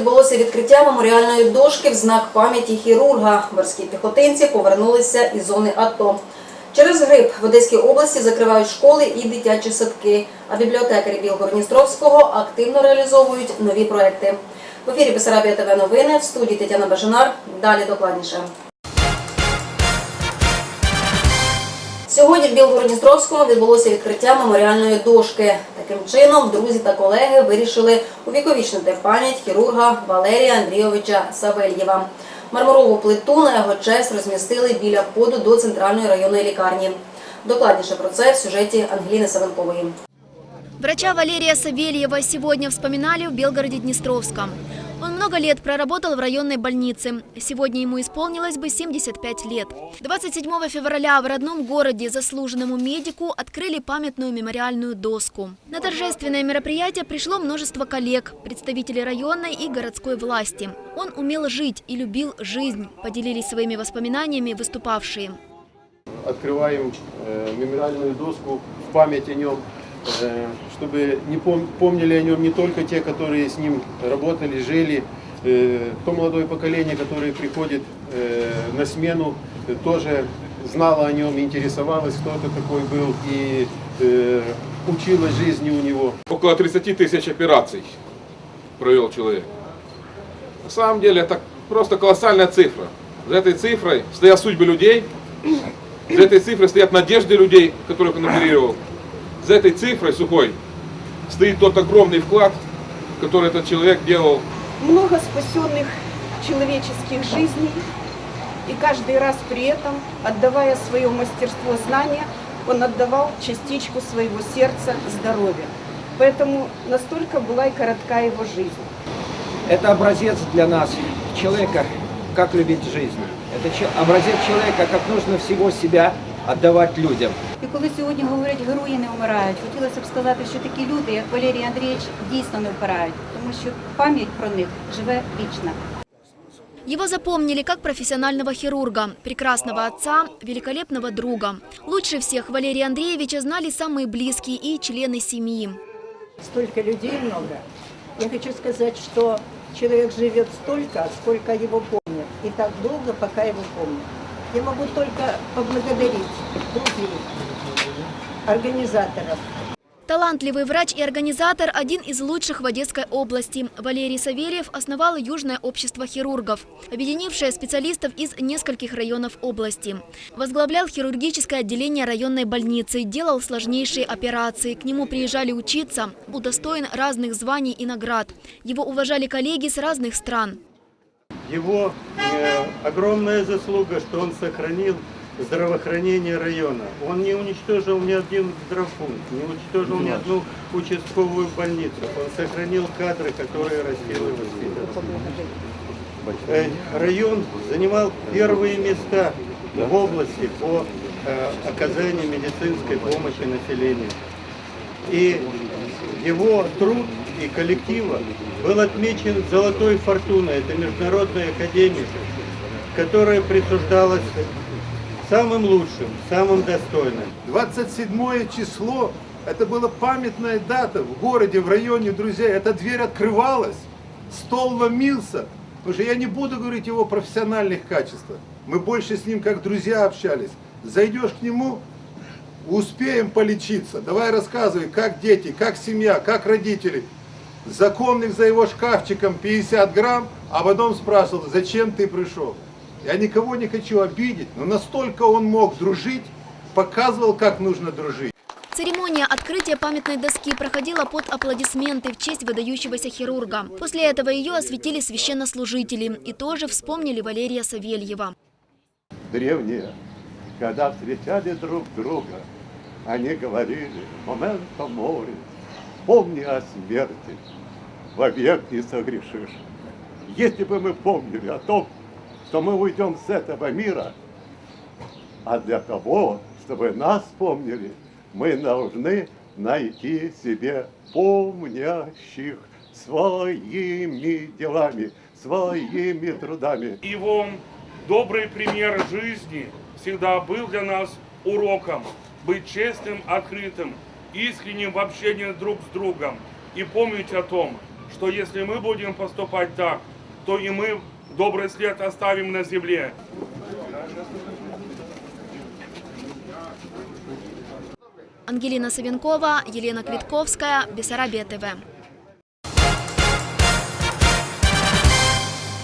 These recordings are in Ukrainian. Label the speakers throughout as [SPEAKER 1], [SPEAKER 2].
[SPEAKER 1] Відбулося відкриття меморіальної дошки в знак пам'яті хірурга. Морські піхотинці повернулися із зони АТО. Через грип в Одеській області закривають школи і дитячі садки, а бібліотекарі Білгородністровського активно реалізовують нові проекти. В ефірі Бесарабія ТВ новини в студії Тетяна Бажанар. Далі докладніше. Сьогодні в Білгородністровському відбулося відкриття меморіальної дошки. Таким чином, друзі та колеги вирішили увіковічнити пам'ять хірурга Валерія Андрійовича Савельєва. Мармурову плиту на його честь розмістили біля входу до центральної районної лікарні. Докладніше про це в сюжеті Ангеліни Савенкової.
[SPEAKER 2] Врача Валерия Савельева сегодня вспоминали в Белгороде-Днестровском. Он много лет проработал в районной больнице. Сегодня ему исполнилось бы 75 лет. 27 февраля в родном городе заслуженному медику открыли памятную мемориальную доску. На торжественное мероприятие пришло множество коллег, представителей районной и городской власти. Он умел жить и любил жизнь, поделились своими воспоминаниями выступавшие.
[SPEAKER 3] открываем э, мемориальную доску в память о нем, э, чтобы не пом- помнили о нем не только те, которые с ним работали, жили, э, то молодое поколение, которое приходит э, на смену, э, тоже знало о нем, интересовалось, кто это такой был и э, училась жизни у него.
[SPEAKER 4] Около 30 тысяч операций провел человек. На самом деле это просто колоссальная цифра. За этой цифрой стоят судьбы людей, за этой цифрой стоят надежды людей, которых он оперировал. За этой цифрой сухой стоит тот огромный вклад, который этот человек делал
[SPEAKER 5] много спасенных человеческих жизней, и каждый раз при этом, отдавая свое мастерство знания, он отдавал частичку своего сердца, здоровья. Поэтому настолько была и коротка его жизнь.
[SPEAKER 6] Это образец для нас человека, как любить жизнь. Это образец человека, как нужно всего себя отдавать людям.
[SPEAKER 7] І коли сьогодні говорять, герої не вмирають, хотілося б сказати, що такі люди, як Валерій Андрійович, дійсно не вмирають, тому що пам'ять про них живе вічно.
[SPEAKER 2] Его запомнили как профессионального хирурга, прекрасного отца, великолепного друга. Лучше всех Валерия Андреевича знали самые близкие и члены семьи.
[SPEAKER 5] Столько людей много. Я хочу сказать, что человек живет столько, сколько его помнят. И так долго, пока его помнят. Я могу только поблагодарить друзей, организаторов,
[SPEAKER 2] Талантливый врач и организатор – один из лучших в Одесской области. Валерий Савельев основал Южное общество хирургов, объединившее специалистов из нескольких районов области. Возглавлял хирургическое отделение районной больницы, делал сложнейшие операции. К нему приезжали учиться, удостоен разных званий и наград. Его уважали коллеги с разных стран.
[SPEAKER 8] Его э, огромная заслуга, что он сохранил здравоохранение района. Он не уничтожил ни один здравпункт, не уничтожил ни одну участковую больницу. Он сохранил кадры, которые растил и воспитывал. Э, Район занимал первые места в области по э, оказанию медицинской помощи населению. И его труд и коллектива был отмечен золотой фортуной. Это международная академия, которая присуждалась самым лучшим, самым достойным.
[SPEAKER 9] 27 число, это была памятная дата в городе, в районе, друзья. Эта дверь открывалась, стол ломился. Потому что я не буду говорить его профессиональных качествах. Мы больше с ним как друзья общались. Зайдешь к нему, успеем полечиться. Давай рассказывай, как дети, как семья, как родители. Законных за его шкафчиком 50 грамм, а потом спрашивал, зачем ты пришел. Я никого не хочу обидеть, но настолько он мог дружить, показывал, как нужно дружить.
[SPEAKER 2] Церемония открытия памятной доски проходила под аплодисменты в честь выдающегося хирурга. После этого ее осветили священнослужители и тоже вспомнили Валерия Савельева.
[SPEAKER 10] древние, когда встречали друг друга, они говорили, момента море, помни о смерти, вовек не согрешишь. Если бы мы помнили о том, что мы уйдем с этого мира, а для того, чтобы нас помнили, мы должны найти себе помнящих своими делами, своими трудами.
[SPEAKER 11] Его добрый пример жизни всегда был для нас уроком быть честным, открытым, искренним в общении друг с другом и помнить о том, что если мы будем поступать так, то и мы добрый след оставим на земле.
[SPEAKER 2] Ангелина Савенкова, Елена Квитковская, Бессарабия ТВ.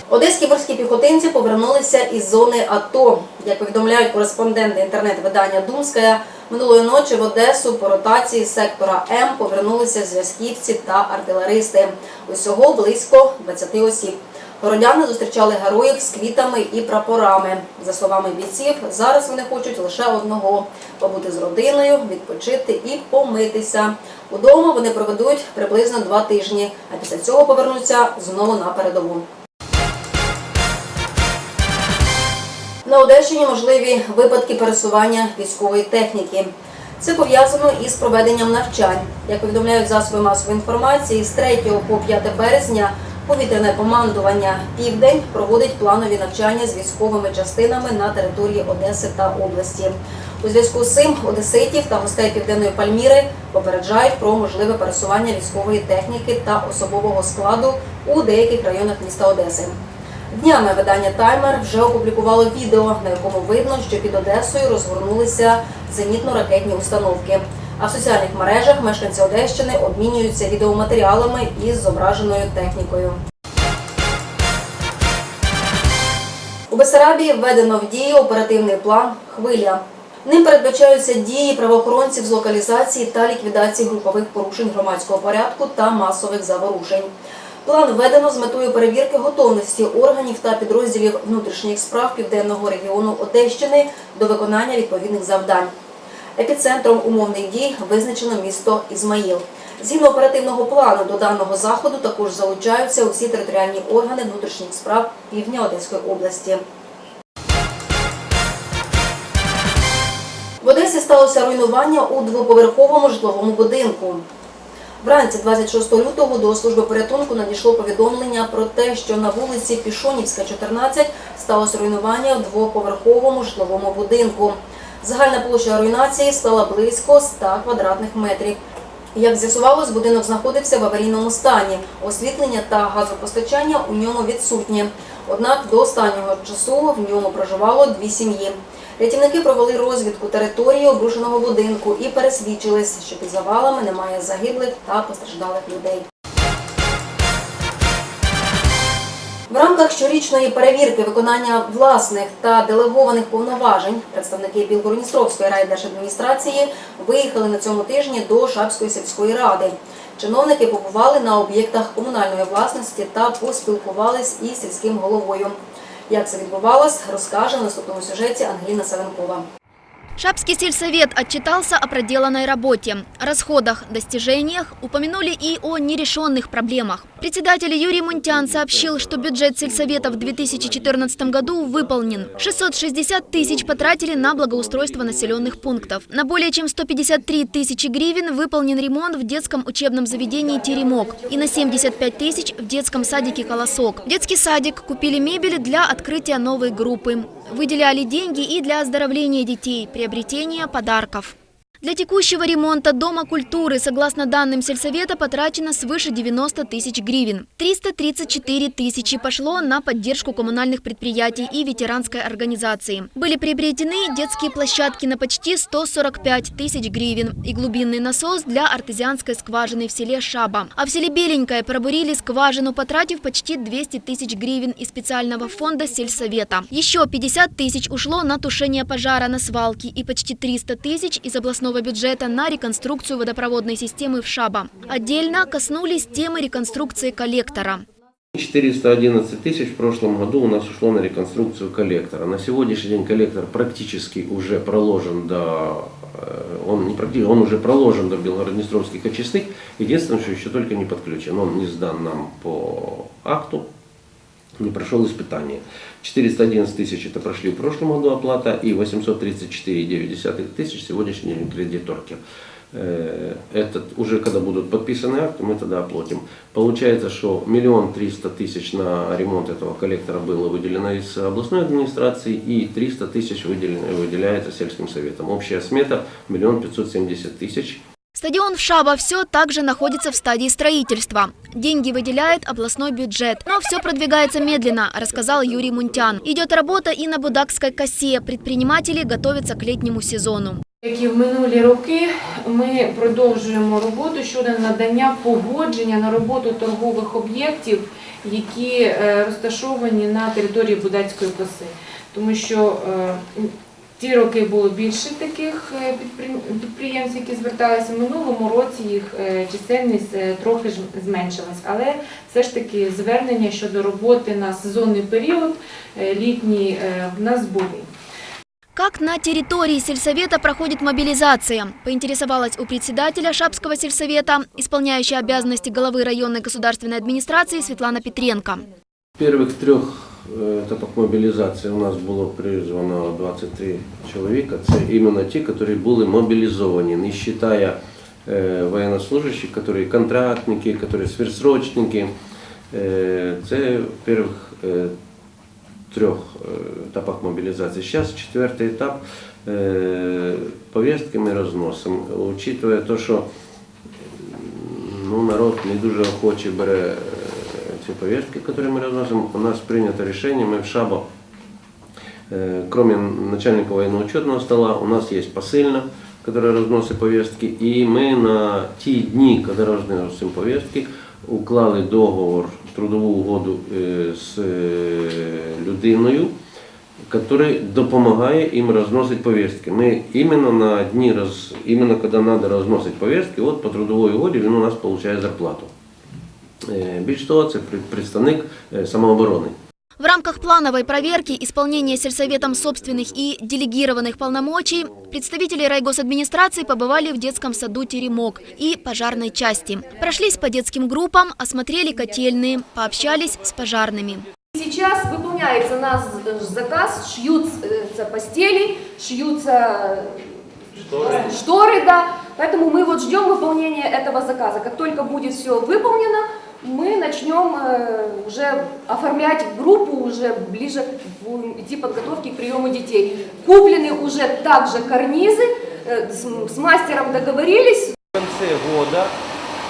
[SPEAKER 1] Одеські морські піхотинці повернулися із зони АТО. Як повідомляють кореспонденти інтернет-видання Думська, минулої ночі в Одесу по ротації сектора М повернулися зв'язківці та артилеристи. Усього близько 20 осіб. Городяни зустрічали героїв з квітами і прапорами. За словами бійців, зараз вони хочуть лише одного побути з родиною, відпочити і помитися. Удома вони проведуть приблизно два тижні, а після цього повернуться знову на передову. На Одещині можливі випадки пересування військової техніки. Це пов'язано із проведенням навчань. Як повідомляють засоби масової інформації, з 3 по 5 березня повітряне командування Південь проводить планові навчання з військовими частинами на території Одеси та області. У зв'язку з цим одеситів та гостей Південної Пальміри попереджають про можливе пересування військової техніки та особового складу у деяких районах міста Одеси. Днями видання Таймер вже опублікувало відео, на якому видно, що під Одесою розгорнулися зенітно-ракетні установки. А в соціальних мережах мешканці Одещини обмінюються відеоматеріалами із зображеною технікою. У Бесарабії введено в дію оперативний план Хвиля. Ним передбачаються дії правоохоронців з локалізації та ліквідації групових порушень громадського порядку та масових заворушень. План введено з метою перевірки готовності органів та підрозділів внутрішніх справ південного регіону Одещини до виконання відповідних завдань. Епіцентром умовних дій визначено місто Ізмаїл. Згідно оперативного плану до даного заходу також залучаються усі територіальні органи внутрішніх справ півдня Одеської області. В Одесі сталося руйнування у двоповерховому житловому будинку. Вранці 26 лютого до служби порятунку надійшло повідомлення про те, що на вулиці Пішонівська, 14, сталося руйнування в двоповерховому житловому будинку. Загальна площа руйнації склала близько 100 квадратних метрів. Як з'ясувалось, будинок знаходився в аварійному стані. Освітлення та газопостачання у ньому відсутні. Однак до останнього часу в ньому проживало дві сім'ї. Рятівники провели розвідку території обрушеного будинку і пересвідчились, що під завалами немає загиблих та постраждалих людей. В рамках щорічної перевірки виконання власних та делегованих повноважень представники Білгородністровської райдержадміністрації виїхали на цьому тижні до Шапської сільської ради. Чиновники побували на об'єктах комунальної власності та поспілкувались із сільським головою. Як це відбувалось, розкаже в наступному сюжеті Ангеліна Савенкова.
[SPEAKER 2] Шапский сельсовет отчитался о проделанной работе, расходах, достижениях, упомянули и о нерешенных проблемах. Председатель Юрий Мунтян сообщил, что бюджет сельсовета в 2014 году выполнен. 660 тысяч потратили на благоустройство населенных пунктов. На более чем 153 тысячи гривен выполнен ремонт в детском учебном заведении «Теремок» и на 75 тысяч в детском садике «Колосок». В детский садик купили мебель для открытия новой группы. Выделяли деньги и для оздоровления детей, приобретения подарков. Для текущего ремонта Дома культуры, согласно данным сельсовета, потрачено свыше 90 тысяч гривен. 334 тысячи пошло на поддержку коммунальных предприятий и ветеранской организации. Были приобретены детские площадки на почти 145 тысяч гривен и глубинный насос для артезианской скважины в селе Шаба. А в селе Беленькое пробурили скважину, потратив почти 200 тысяч гривен из специального фонда сельсовета. Еще 50 тысяч ушло на тушение пожара на свалке и почти 300 тысяч из областного бюджета на реконструкцию водопроводной системы в Шаба. Отдельно коснулись темы реконструкции коллектора.
[SPEAKER 12] 411 тысяч в прошлом году у нас ушло на реконструкцию коллектора. На сегодняшний день коллектор практически уже проложен до, э, он, не практически, он уже проложен до Белгороднестровских очистных. Единственное, что еще только не подключен. Он не сдан нам по акту, не прошел испытание. 411 тысяч это прошли в прошлом году оплата и 834,9 тысяч сегодняшний день кредиторки. Э, Этот, уже когда будут подписаны акты, мы тогда оплатим. Получается, что миллион триста тысяч на ремонт этого коллектора было выделено из областной администрации и 300 тысяч выделяется сельским советом. Общая смета миллион пятьсот семьдесят тысяч.
[SPEAKER 2] Стадион в Шаба все также находится в стадии строительства. Деньги выделяет областной бюджет. Но все продвигается медленно, рассказал Юрий Мунтян. Идет работа и на Будакской косе. Предприниматели готовятся к летнему сезону.
[SPEAKER 13] Як і в минулі роки, ми продовжуємо роботу щодо надання погодження на роботу торгових об'єктів, які е, розташовані на території Будацької коси. Тому що е, ті роки було більше таких е, підприємств, які зверталися. В минулому році їх е, чисельність е, трохи ж зменшилась. Але все ж таки звернення щодо роботи на сезонний період літній в нас були.
[SPEAKER 2] Как на территории сельсовета проходит мобилизация? Поинтересовалась у председателя Шапского сельсовета, исполняющая обязанности главы районной государственной администрации Светлана Петренко.
[SPEAKER 12] В первых трех э, этапах мобилизации у нас було призвано 23 чоловіка. Це іменно ті, які були мобілізовані, не вважая э, военнослужащих, які контрактники, які сверхсрочники. Э, Це в первых э, трех э, этапах мобилизации. Сейчас четвертый этап э, повестки ми розносимо, учитывая то, що ну, народ не дуже охоче бере е, ці повестки, які ми розносимо. У нас прийнято рішення, ми в ШАБО, е, кроме начальника военно-учетного стола, у нас є посильна, которая розносить повестки, і ми на ті дні, коли розносимо повестки, уклали договор, трудову угоду з е, людиною, который допомагає їм розносити повестки. Ми іменно на дні, іменно коли треба розносити повестки, от по трудовій угоді він у нас отримує зарплату. Більш того, це пред- представник е, самооборони.
[SPEAKER 2] В рамках плановой проверки исполнения сельсоветом собственных и делегированных полномочий представители райгосадминистрации побывали в детском саду «Теремок» и пожарной части. Прошлись по детским группам, осмотрели котельные, пообщались с пожарными.
[SPEAKER 14] Сейчас выполняется наш заказ, шьются постели, шьются шторы. да. Поэтому мы вот ждем выполнения этого заказа. Как только будет все выполнено, мы начнем э, уже оформлять группу, уже ближе будем идти подготовки к приему детей. Куплены уже также карнизы, э, с, с мастером договорились,
[SPEAKER 6] В конце года,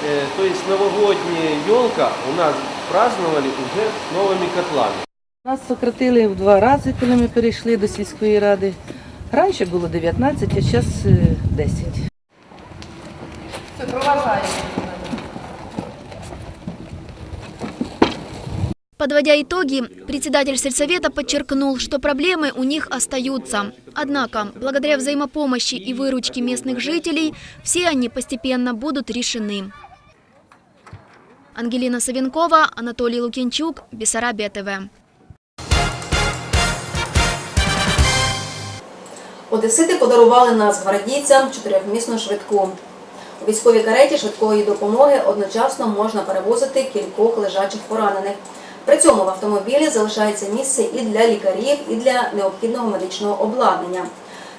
[SPEAKER 6] э, то есть новогодняя елка у нас праздновали уже с новыми котлами.
[SPEAKER 15] Нас сократили в два рази, коли ми перейшли до сільської ради. Раніше було 19, а зараз 10.
[SPEAKER 14] Все, провожаем.
[SPEAKER 2] Подводя итоги, председатель сельсовета подчеркнул, что проблемы у них остаются. Однако, благодаря взаимопомощи и выручке местных жителей, все они постепенно будут решены. Ангелина Савенкова, Анатолий Лукинчук, Бессарабия ТВ.
[SPEAKER 1] Одесити подарували нацгвардійцям чотирьохмісну швидку. У військовій кареті швидкої допомоги одночасно можна перевозити кількох лежачих поранених. При цьому в автомобілі залишається місце і для лікарів, і для необхідного медичного обладнання.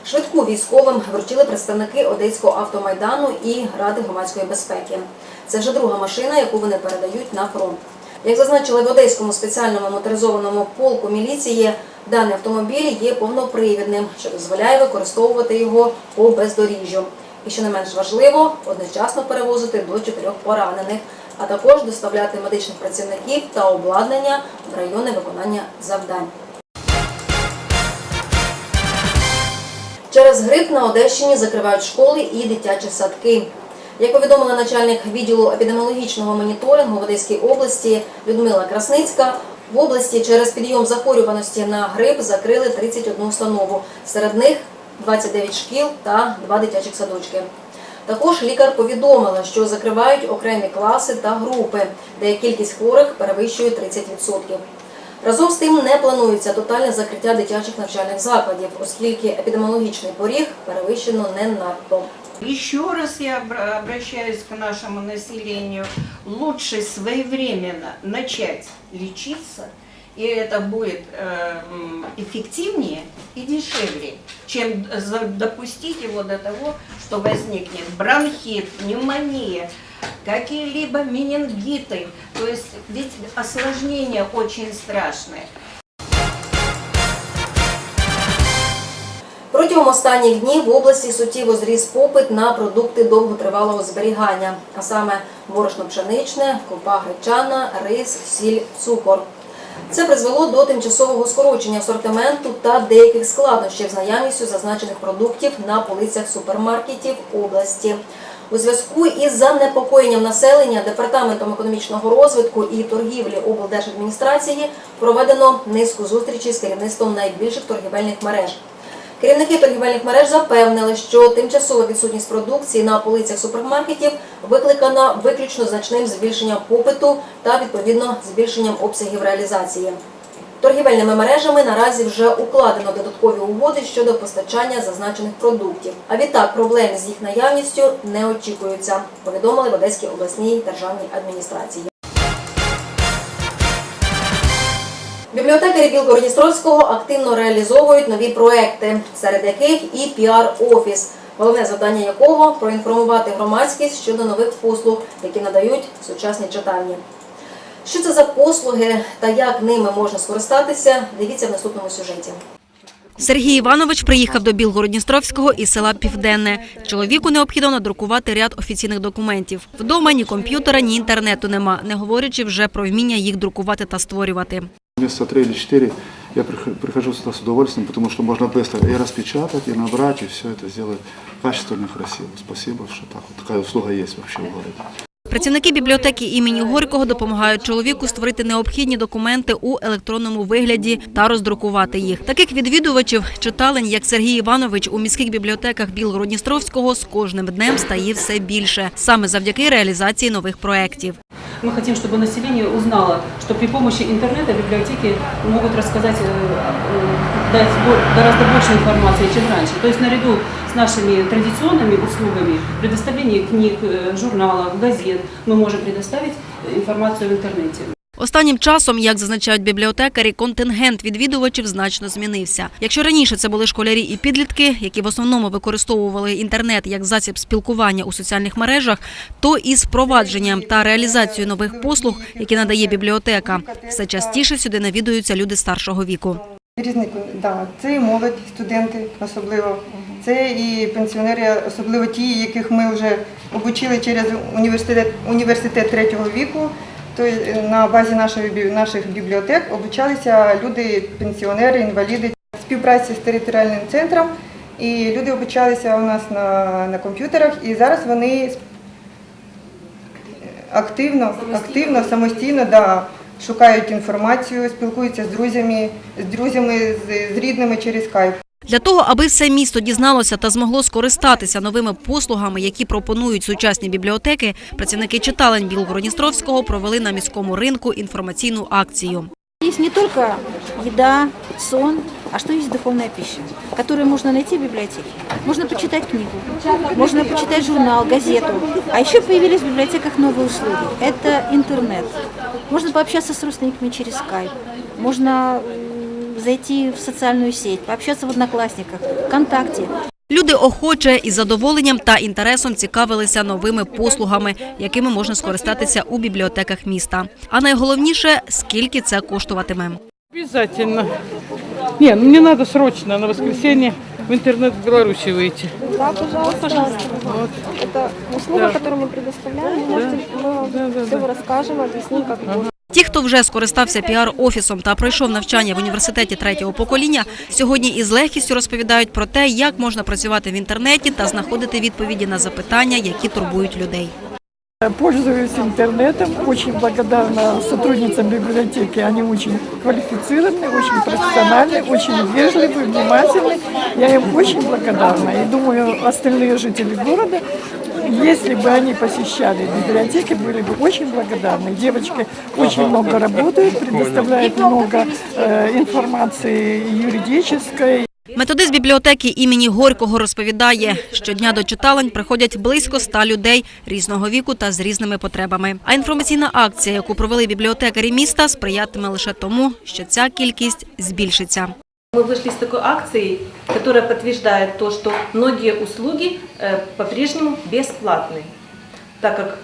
[SPEAKER 1] Швидку військовим вручили представники Одеського автомайдану і Ради громадської безпеки. Це вже друга машина, яку вони передають на фронт. Як зазначили в Одеському спеціальному моторизованому полку міліції, даний автомобіль є повнопривідним, що дозволяє використовувати його по бездоріжжю. І що не менш важливо, одночасно перевозити до чотирьох поранених, а також доставляти медичних працівників та обладнання в райони виконання завдань. Через грип на Одещині закривають школи і дитячі садки. Як повідомила начальник відділу епідеміологічного моніторингу в Одеській області Людмила Красницька, в області через підйом захворюваності на грип закрили 31 установу. Серед них 29 шкіл та 2 дитячих садочки. Також лікар повідомила, що закривають окремі класи та групи, де кількість хворих перевищує 30%. Разом з тим не планується тотальне закриття дитячих навчальних закладів, оскільки епідеміологічний поріг перевищено не надто.
[SPEAKER 16] Еще раз я обра- обращаюсь к нашему населению. Лучше своевременно начать лечиться, и это будет э, м, эффективнее и дешевле, чем за- допустить его до того, что возникнет бронхит, пневмония, какие-либо менингиты. То есть ведь осложнения очень страшные.
[SPEAKER 1] Про Протягом останніх днів в області суттєво зріс попит на продукти довготривалого зберігання, а саме борошно пшеничне, крупа гречана, рис, сіль, цукор. Це призвело до тимчасового скорочення асортименту та деяких складнощів з наявністю зазначених продуктів на полицях супермаркетів області. У зв'язку із занепокоєнням населення Департаментом економічного розвитку і торгівлі облдержадміністрації проведено низку зустрічей з керівництвом найбільших торгівельних мереж. Керівники торгівельних мереж запевнили, що тимчасова відсутність продукції на полицях супермаркетів викликана виключно значним збільшенням попиту та відповідно збільшенням обсягів реалізації. Торгівельними мережами наразі вже укладено додаткові угоди щодо постачання зазначених продуктів. А відтак проблем з їх наявністю не очікуються, повідомили в Одеській обласній державній адміністрації. Бібліотекарі Білгородністровського активно реалізовують нові проекти, серед яких і піар-офіс, головне завдання якого проінформувати громадськість щодо нових послуг, які надають сучасні читальні. Що це за послуги та як ними можна скористатися, дивіться в наступному сюжеті.
[SPEAKER 17] Сергій Іванович приїхав до Білгородністровського із села Південне. Чоловіку необхідно надрукувати ряд офіційних документів. Вдома ні комп'ютера, ні інтернету нема, не говорячи вже про вміння їх друкувати та створювати.
[SPEAKER 18] Месяца три или четыре я прих- прихожу сюда с удовольствием, потому что можно быстро и распечатать, и набрать, и все это сделать качественно и красиво. Спасибо, что так вот такая услуга есть вообще в городе.
[SPEAKER 17] Працівники бібліотеки імені Горького допомагають чоловіку створити необхідні документи у електронному вигляді та роздрукувати їх. Таких відвідувачів читалень, як Сергій Іванович, у міських бібліотеках Білгородністровського з кожним днем стає все більше, саме завдяки реалізації нових проєктів.
[SPEAKER 19] Мы хотим, чтобы население узнало, что при помощи интернета библиотеки могут рассказать, э, э, дать бо- гораздо больше информации, чем раньше. То есть наряду с нашими традиционными услугами предоставление книг, э, журналов, газет мы можем предоставить э, информацию в интернете.
[SPEAKER 17] Останнім часом, як зазначають бібліотекарі, контингент відвідувачів значно змінився. Якщо раніше це були школярі і підлітки, які в основному використовували інтернет як засіб спілкування у соціальних мережах, то із впровадженням та реалізацією нових послуг, які надає бібліотека, все частіше сюди навідуються люди старшого віку.
[SPEAKER 20] Різні, да, це і молодь, студенти особливо, це і пенсіонери, особливо ті, яких ми вже обучили через університет, університет третього віку. То на базі нашої, наших бібліотек обучалися люди, пенсіонери, інваліди, співпраці з територіальним центром. І люди обучалися у нас на, на комп'ютерах, і зараз вони активно, активно, самостійно да, шукають інформацію, спілкуються з друзями, з друзями, з, з рідними через скайп.
[SPEAKER 17] Для того, аби все місто дізналося та змогло скористатися новими послугами, які пропонують сучасні бібліотеки, працівники читалень Білгородністровського провели на міському ринку інформаційну акцію.
[SPEAKER 21] Есть не только еда, сон, а что есть духовная пища, которую можно найти в библиотеке. Можно почитать книгу, можно почитать журнал, газету. А еще появились в библиотеках новые услуги. Это интернет. Можно пообщаться с родственниками через скайп. Можно м, зайти в социальную сеть, пообщаться в Одноклассниках, ВКонтакте.
[SPEAKER 17] Люди охоче із задоволенням та інтересом цікавилися новими послугами, якими можна скористатися у бібліотеках міста. А найголовніше, скільки це коштуватиме.
[SPEAKER 22] Обязательно. Не, ну мне надо срочно на воскресенье в интернет в Беларуси выйти.
[SPEAKER 23] Да, пожалуйста.
[SPEAKER 22] Вот.
[SPEAKER 23] Это услуга,
[SPEAKER 22] Да.
[SPEAKER 23] которую мы предоставляем. Вы
[SPEAKER 22] Да.
[SPEAKER 23] можете, мы вам все расскажем, объясним, как можно.
[SPEAKER 17] Ті, хто вже скористався піар-офісом та пройшов навчання в університеті третього покоління, сьогодні із легкістю розповідають про те, як можна працювати в інтернеті та знаходити відповіді на запитання, які турбують людей.
[SPEAKER 24] Пользуюсь интернетом, очень благодарна сотрудницам библиотеки. Они очень квалифицированные, очень профессиональные, очень вежливые, внимательные. Я им очень благодарна. И думаю, остальные жители города, если бы они посещали библиотеки, были бы очень благодарны. Девочки очень много работают, предоставляют много э, информации юридической,
[SPEAKER 17] Методист бібліотеки імені Горького розповідає, щодня до читалень приходять близько ста людей різного віку та з різними потребами. А інформаційна акція, яку провели бібліотекарі міста, сприятиме лише тому, що ця кількість збільшиться.
[SPEAKER 19] Мы вышли с такой акцией, которая подтверждает то, что многие услуги э, по-прежнему бесплатны, так как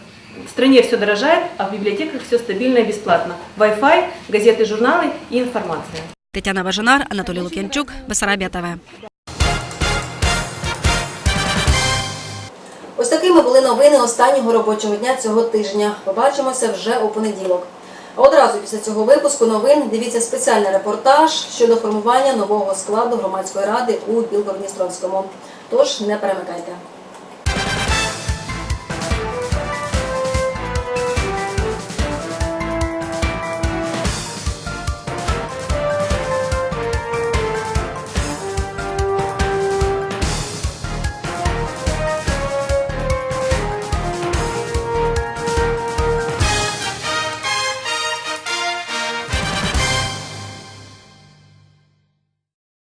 [SPEAKER 19] в стране все дорожает, а в библиотеках все стабильно и бесплатно. Wi-Fi, газеты, журналы и информация.
[SPEAKER 17] Тетяна Бажанар, Анатолий Лукьянчук, Басарабия ТВ.
[SPEAKER 1] Ось такими були новини останнього робочого дня цього тижня. Побачимося вже у понеділок. Одразу після цього випуску новин дивіться спеціальний репортаж щодо формування нового складу громадської ради у Білгород-Дністровському. Тож не перемикайте.